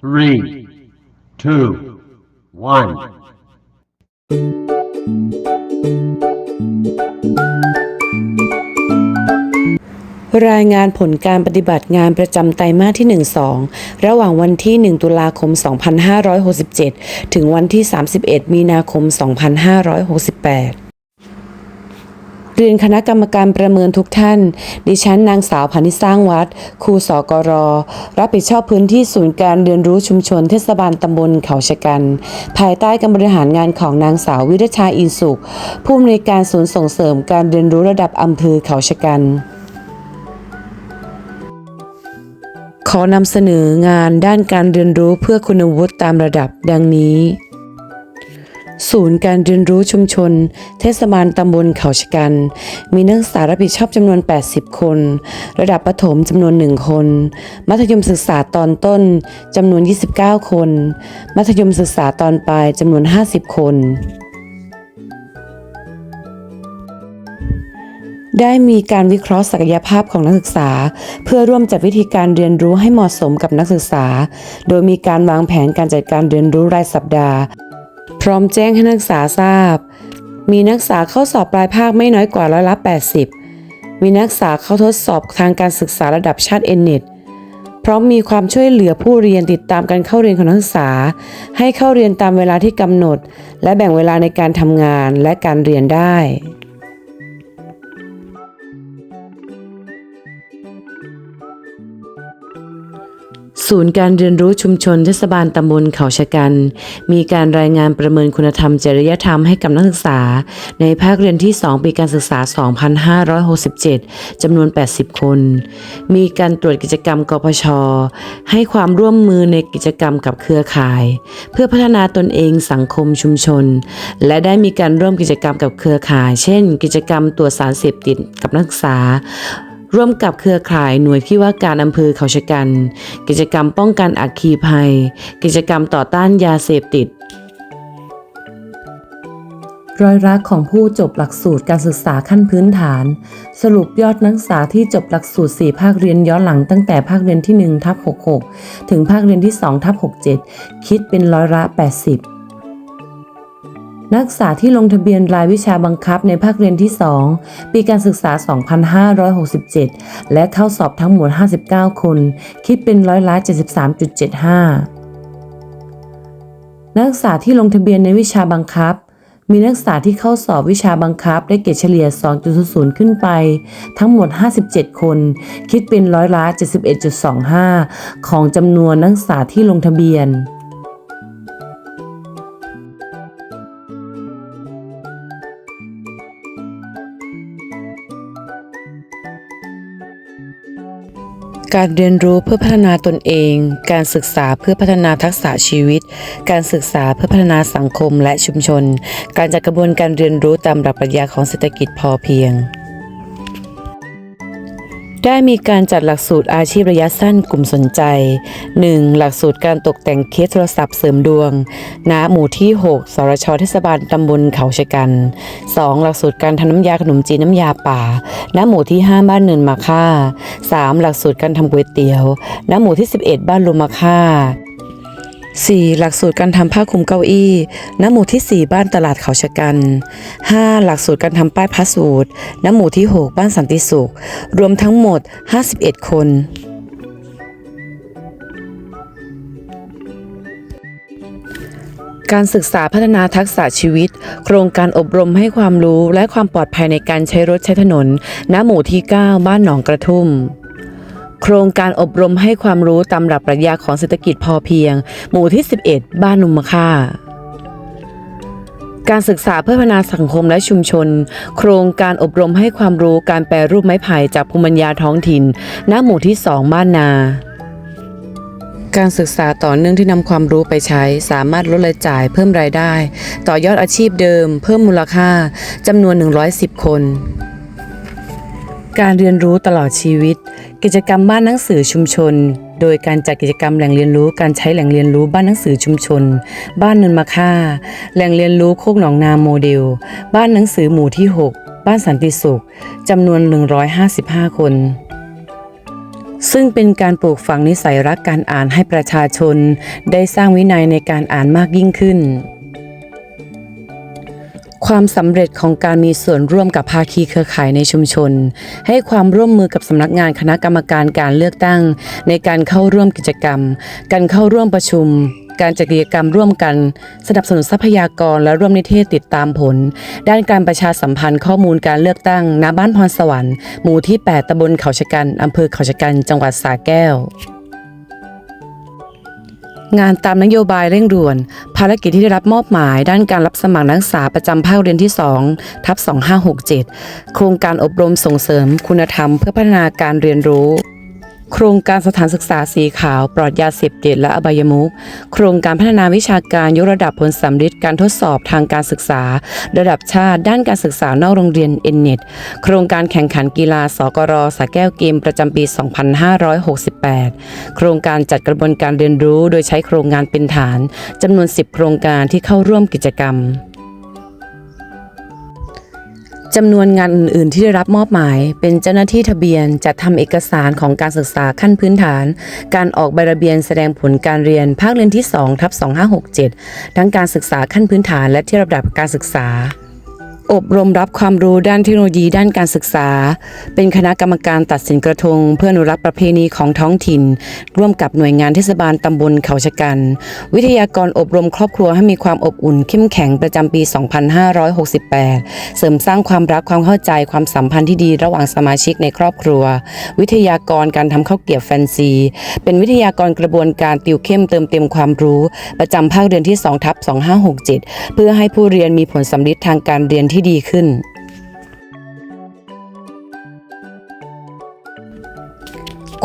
three, two, one. รายงานผลการปฏิบัติงานประจำไตรมาสที่ 1-2 ระหว่างวันที่ 1 ตุลาคม 2567 ถึงวันที่ 31 มีนาคม 2568 เรียนคณะกรรมการประเมินทุกท่าน ดิฉันนางสาวพานิสร้างวัด ครูสกร รับผิดชอบพื้นที่ศูนย์การเรียนรู้ชุมชนเทศบาลตำบลเขาชะกัน ภายใต้การบริหารงานของนางสาววิรชาอินสุข ผู้อำนวยการศูนย์ส่งเสริมการเรียนรู้ระดับอำเภอเขาชะกันขอนำเสนองานด้านการเรียนรู้เพื่อคุณวุฒิตามระดับดังนี้ ศูนย์การเรียนรู้ชุมชน เทศบาลตำบลเขาชะกัน มีนักศึกษารับผิดชอบจำนวน 80 คน ระดับประถมจำนวน 1 คน มัธยมศึกษาตอนต้นจำนวน 29 คน มัธยมศึกษาตอนปลายจำนวน 50 คนได้มีการวิเคราะห์ศักยภาพของนักศึกษา เพื่อร่วมจัดวิธีการเรียนรู้ให้เหมาะสมกับนักศึกษา โดยมีการวางแผนการจัดการเรียนรู้รายสัปดาห์ พร้อมแจ้งให้นักศึกษาทราบ มีนักศึกษาเข้าสอบปลายภาคไม่น้อยกว่าร้อยละ 80 มีนักศึกษาเข้าทดสอบทางการศึกษาระดับชาติเอ็นเน็ตพร้อมมีความช่วยเหลือผู้เรียนติดตามการเข้าเรียนของนักศึกษา ให้เข้าเรียนตามเวลาที่กำหนด และแบ่งเวลาในการทำงานและการเรียนได้ ศูนย์การเรียนรู้ชุมชนเทศบาลตำบลเขาชะกัน มีการรายงานประเมินคุณธรรมจริยธรรมให้กับนักศึกษา ในภาคเรียนที่ 2 ปีการศึกษา 2567 จำนวน 80 คน มีการตรวจกิจกรรมกพช ให้ความร่วมมือในกิจกรรมกับเครือข่าย เพื่อพัฒนาตนเองสังคมชุมชน และได้มีการร่วมกิจกรรมกับเครือข่าย เช่น กิจกรรมตรวจสารเสพติดกับนักศึกษา ร่วมกับเครือข่ายหน่วยที่ว่าการอำเภอเขาชะกัน กิจกรรมป้องกันอัคคีภัย กิจกรรมต่อต้านยาเสพติด รอยรักของผู้จบหลักสูตรการศึกษาขั้นพื้นฐาน สรุปยอดนักศึกษาที่จบหลักสูตร 4 ภาคเรียนย้อนหลังตั้งแต่ภาคเรียนที่1ทับ66 ถึงภาคเรียนที่2ทับ67 คิดเป็นร้อยละ 80 นักศึกษาที่ลงทะเบียนรายวิชาบังคับในภาคเรียนที่ 2 ปีการศึกษา 2567 และเข้าสอบทั้งหมด 59 คน คิดเป็นร้อยละ 73.75 นักศึกษาที่ลงทะเบียนในวิชาบังคับ มีนักศึกษาที่เข้าสอบวิชาบังคับ ได้เกรดเฉลี่ย 2.00 ขึ้นไป ทั้งหมด 57 คน คิดเป็นร้อยละ 71.25 ของจำนวนนักศึกษาที่ลงทะเบียน การเรียนรู้เพื่อพัฒนาตนเอง การศึกษาเพื่อพัฒนาทักษะชีวิต การศึกษาเพื่อพัฒนาสังคมและชุมชน การจัดกระบวนการเรียนรู้ตามหลักปรัชญาของเศรษฐกิจพอเพียง ได้มีการจัดหลักสูตรอาชีพระยะสั้นกลุ่มสนใจ 1. หลักสูตรการตกแต่งเคสโทรศัพท์เสริมดวง ณ หมู่ที่ 6 สรชเทศบาลตำบลเขาชะกัน 2. หลักสูตรการทำน้ำยาขนมจีนน้ำยาป่า ณ หมู่ที่ 5 บ้านเนินมาค่า 3. หลักสูตรการทำก๋วยเตี๋ยว ณ หมู่ที่ 11 บ้านลุมมาค่า 4. หลักสูตรการทำผ้าคลุมเก้าอี้ ณ หมู่ที่ 4 บ้านตลาดเขาชะกัน 5. หลักสูตรการทำป้ายพระสูตร ณ หมู่ที่ 6 บ้านสันติสุข รวมทั้งหมด 51 คนการศึกษาพัฒนาทักษะชีวิต โครงการอบรมให้ความรู้และความปลอดภัยในการใช้รถใช้ถนน ณ หมู่ที่ 9 บ้านหนองกระทุ่ม โครงการอบรมให้ความรู้ตามหลักปรัชญาของเศรษฐกิจพอเพียง หมู่ที่ 11 บ้านนุมค่า การศึกษาเพื่อพัฒนาสังคมและชุมชน โครงการอบรมให้ความรู้การแปรรูปไม้ไผ่จากภูมิปัญญาท้องถิ่น ณ หมู่ที่ 2 บ้านนาการศึกษาต่อเนื่องที่นำความรู้ไปใช้ สามารถลดรายจ่ายเพิ่มรายได้ ต่อยอดอาชีพเดิม เพิ่มมูลค่าจำนวน 110 คน การเรียนรู้ตลอดชีวิต กิจกรรมบ้านหนังสือชุมชน โดยการจัดกิจกรรมแหล่งเรียนรู้การใช้แหล่งเรียนรู้บ้านหนังสือชุมชน บ้านเนินมะค่า แหล่งเรียนรู้โคกหนองนาโมเดล บ้านหนังสือหมู่ที่ 6 บ้านสันติสุขจำนวน 155 คน ซึ่งเป็นการปลูกฝังนิสัยรักการอ่านให้ประชาชน ได้สร้างวินัยในการอ่านมากยิ่งขึ้น ความสำเร็จของการมีส่วนร่วมกับภาคีเครือข่ายในชุมชน ให้ความร่วมมือกับสำนักงานคณะกรรมการการเลือกตั้ง ในการเข้าร่วมกิจกรรม การเข้าร่วมประชุม การจัดกิจกรรมร่วมกัน สนับสนุนทรัพยากรและร่วมนิเทศติดตามผล ด้านการประชาสัมพันธ์ข้อมูลการเลือกตั้งณบ้านพรสวรรค์หมู่ที่ 8ตำบลเขาชะกันอำเภอเขาชะกันจังหวัดสระแก้ว งานตามนโยบายเร่งด่วน ภารกิจที่ได้รับมอบหมาย ด้านการรับสมัครนักศึกษาประจำภาคเรียนที่ 2 ทับ2567 โครงการอบรมส่งเสริมคุณธรรมเพื่อพัฒนาการเรียนรู้ โครงการสถานศึกษาสีขาว ปลอดยาเสพติดและอบายมุขโครงการพัฒนาวิชาการยกระดับผลสำฤทธิ์การทดสอบทางการศึกษา ระดับชาติด้านการศึกษานอกโรงเรียน n ็ t โครงการแข่งขันกีฬาสกรสาแก้วเกมประจำปี 2568 โครงการจัดกระบวนการเรียนรู้โดยใช้โครงงานเป็นฐานจำนวน 10 โครงการที่เข้าร่วมกิจกรรม จำนวนงานอื่นๆ ที่ได้รับมอบหมาย เป็นเจ้าหน้าที่ทะเบียนจัดทำเอกสารของการศึกษาขั้นพื้นฐาน การออกใบระเบียนแสดงผลการเรียนภาคเรียนที่2ทับ2567 ทั้งการศึกษาขั้นพื้นฐานและที่ระดับการศึกษา อบรมรับความรู้ด้านเทคโนโลยีด้านการศึกษา เป็นคณะกรรมการตัดสินกระทง เพื่ออนุรักษ์ประเพณีของท้องถิ่น ร่วมกับหน่วยงานเทศบาลตำบลเขาชะกัน วิทยากรอบรมครอบครัวให้มีความอบอุ่นเข้มแข็งประจำปี 2568 เสริมสร้างความรักความเข้าใจความสัมพันธ์ที่ดีระหว่างสมาชิกในครอบครัว วิทยากรการทำข้าวเกี๊ยวแฟนซี เป็นวิทยากรกระบวนการติวเข้มเติมเต็มความรู้ ประจำภาคเรียนที่2ทับ2567 เพื่อให้ผู้เรียนมีผลสำลิดทางการเรียนที่ดีขึ้น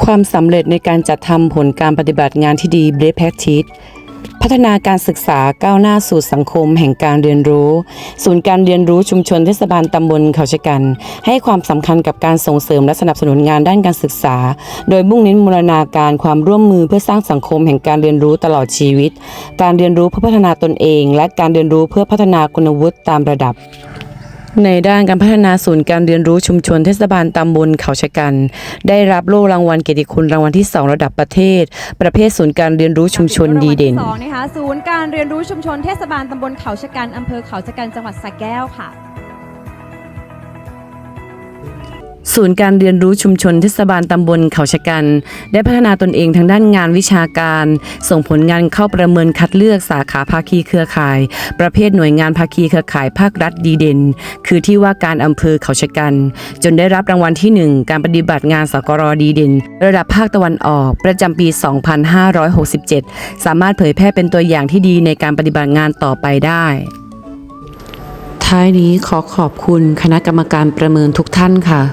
ความสำเร็จในการจัดทำผลการปฏิบัติงานที่ดี b r e a k Practice พัฒนาการศึกษาก้าวหน้าสู่สังคมแห่งการเรียนรู้ ศูนย์การเรียนรู้ชุมชนเทศบาลตำบลเขาชะกัน ให้ความสำคัญกับการส่งเสริมและสนับสนุนงานด้านการศึกษา โดยมุ่งเน้นมูรณาการความร่วมมือเพื่อสร้างสังคมแห่งการเรียนรู้ตลอดชีวิต การเรียนรู้เพื่อพัฒนาตนเอง และการเรียนรู้เพื่อพัฒนาคุณวุฒิตามระดับ ในด้านการพัฒนาศูนย์การเรียนรู้ชุมชนเทศบาลตำบลเขาชะกัน ได้รับโล่รางวัลเกียรติคุณรางวัลที่ 2 ระดับประเทศ ประเภทศูนย์การเรียนรู้ชุมชนดีเด่นรางวัลที่สองนะคะศูนย์การเรียนรู้ชุมชนเทศบาลตำบลเขาชะกันอำเภอเขาชะกันจังหวัดสระแก้วค่ะ ศูนย์การเรียนรู้ชุมชนเทศบาลตำบลเขาชะกัน ได้พัฒนาตนเองทางด้านงานวิชาการ ส่งผลงานเข้าประเมินคัดเลือกสาขาภาคีเครือข่าย ประเภทหน่วยงานภาคีเครือข่ายภาครัฐดีเด่น คือที่ว่าการอำเภอเขาชะกัน จนได้รับรางวัลที่ 1 การปฏิบัติงานสกรดีเด่น ระดับภาคตะวันออก ประจำปี 2567 สามารถเผยแพร่เป็นตัวอย่างที่ดีในการปฏิบัติงานต่อไปได้ท้ายนี้ขอขอบคุณคณะกรรมการประเมินทุกท่านค่ะ